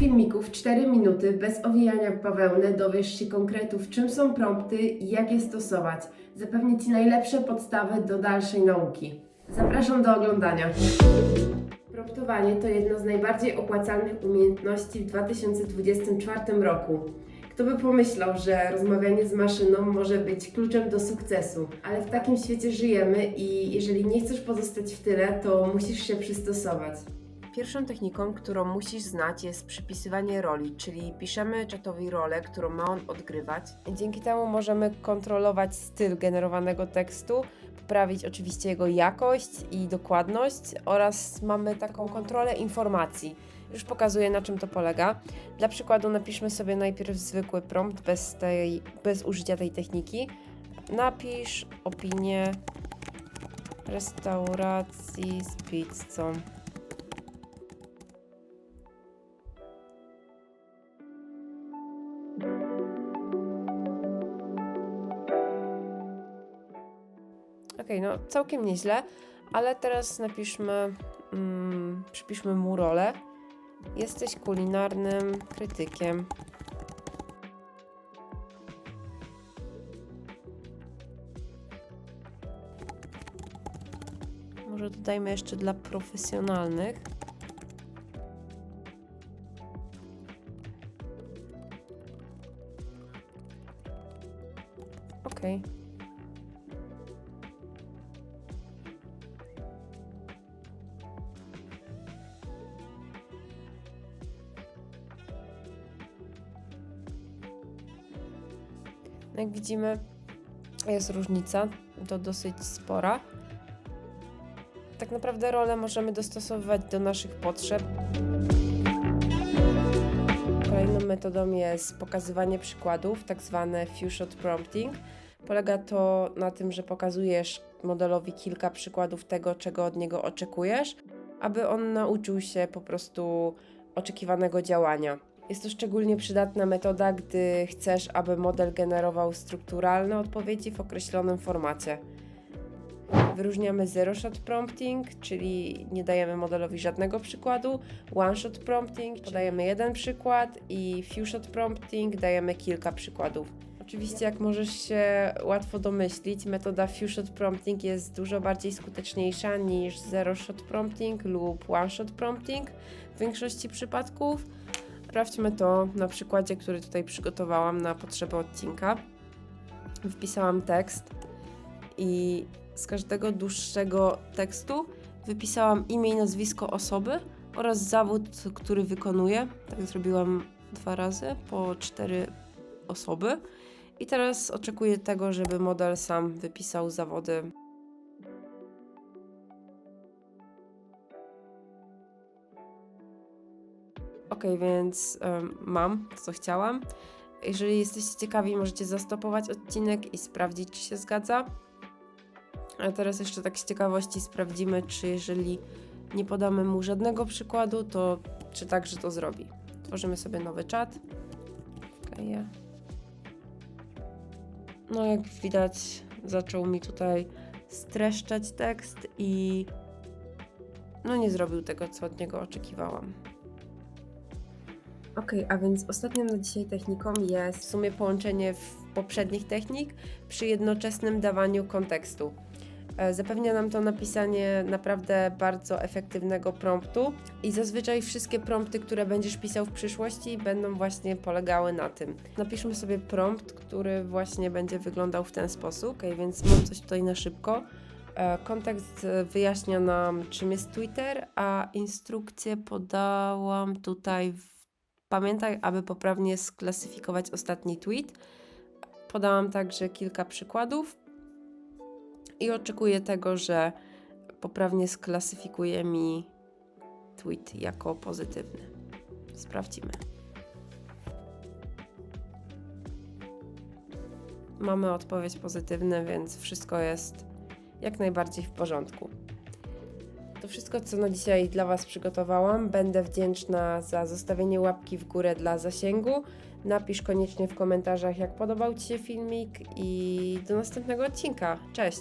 filmiku w 4 minuty, bez owijania w bawełnę, dowiesz się konkretów, czym są prompty i jak je stosować. Zapewnię Ci najlepsze podstawy do dalszej nauki. Zapraszam do oglądania. Promptowanie to jedna z najbardziej opłacalnych umiejętności w 2024 roku. Kto by pomyślał, że rozmawianie z maszyną może być kluczem do sukcesu, ale w takim świecie żyjemy i jeżeli nie chcesz pozostać w tyle, to musisz się przystosować. Pierwszą techniką, którą musisz znać, jest przypisywanie roli, czyli piszemy czatowi rolę, którą ma on odgrywać. Dzięki temu możemy kontrolować styl generowanego tekstu, poprawić oczywiście jego jakość i dokładność oraz mamy taką kontrolę informacji. Już pokazuję na czym to polega. Dla przykładu napiszmy sobie najpierw zwykły prompt bez, tej, bez użycia tej techniki. Napisz opinię restauracji z pizzą. Okej, no całkiem nieźle, ale teraz napiszmy, mm, przypiszmy mu rolę. Jesteś kulinarnym krytykiem. Może dodajmy jeszcze dla profesjonalnych. Okej. Jak widzimy, jest różnica, to dosyć spora. Tak naprawdę rolę możemy dostosowywać do naszych potrzeb. Kolejną metodą jest pokazywanie przykładów, tak zwane few shot prompting. Polega to na tym, że pokazujesz modelowi kilka przykładów tego, czego od niego oczekujesz, aby on nauczył się po prostu oczekiwanego działania. Jest to szczególnie przydatna metoda, gdy chcesz, aby model generował strukturalne odpowiedzi w określonym formacie. Wyróżniamy zero shot prompting, czyli nie dajemy modelowi żadnego przykładu, one shot prompting, podajemy jeden przykład i few shot prompting dajemy kilka przykładów. Oczywiście, jak możesz się łatwo domyślić, metoda few shot prompting jest dużo bardziej skuteczniejsza niż zero shot prompting lub one shot prompting w większości przypadków. Sprawdźmy to na przykładzie, który tutaj przygotowałam na potrzeby odcinka. Wpisałam tekst i z każdego dłuższego tekstu wypisałam imię i nazwisko osoby oraz zawód, który wykonuje. Tak zrobiłam dwa razy po cztery osoby. I teraz oczekuję tego, żeby model sam wypisał zawody. Ok, więc em, mam to, co chciałam. Jeżeli jesteście ciekawi, możecie zastopować odcinek i sprawdzić, czy się zgadza. A teraz jeszcze tak z ciekawości sprawdzimy, czy jeżeli nie podamy mu żadnego przykładu, to czy także to zrobi. Tworzymy sobie nowy czat. Wkleję. No jak widać, zaczął mi tutaj streszczać tekst i no nie zrobił tego, co od niego oczekiwałam. Ok, a więc ostatnią na dzisiaj techniką jest w sumie połączenie poprzednich technik przy jednoczesnym dawaniu kontekstu. E, Zapewnia nam to napisanie naprawdę bardzo efektywnego promptu i zazwyczaj wszystkie prompty, które będziesz pisał w przyszłości będą właśnie polegały na tym. Napiszmy sobie prompt, który właśnie będzie wyglądał w ten sposób. Ok, więc mam coś tutaj na szybko. E, Kontekst e, wyjaśnia nam, czym jest Twitter, a instrukcję podałam tutaj w Pamiętaj, aby poprawnie sklasyfikować ostatni tweet. Podałam także kilka przykładów i oczekuję tego, że poprawnie sklasyfikuje mi tweet jako pozytywny. Sprawdzimy. Mamy odpowiedź pozytywna, więc wszystko jest jak najbardziej w porządku. To wszystko, co na dzisiaj dla Was przygotowałam. Będę wdzięczna za zostawienie łapki w górę dla zasięgu. Napisz koniecznie w komentarzach, jak podobał Ci się filmik i do następnego odcinka. Cześć!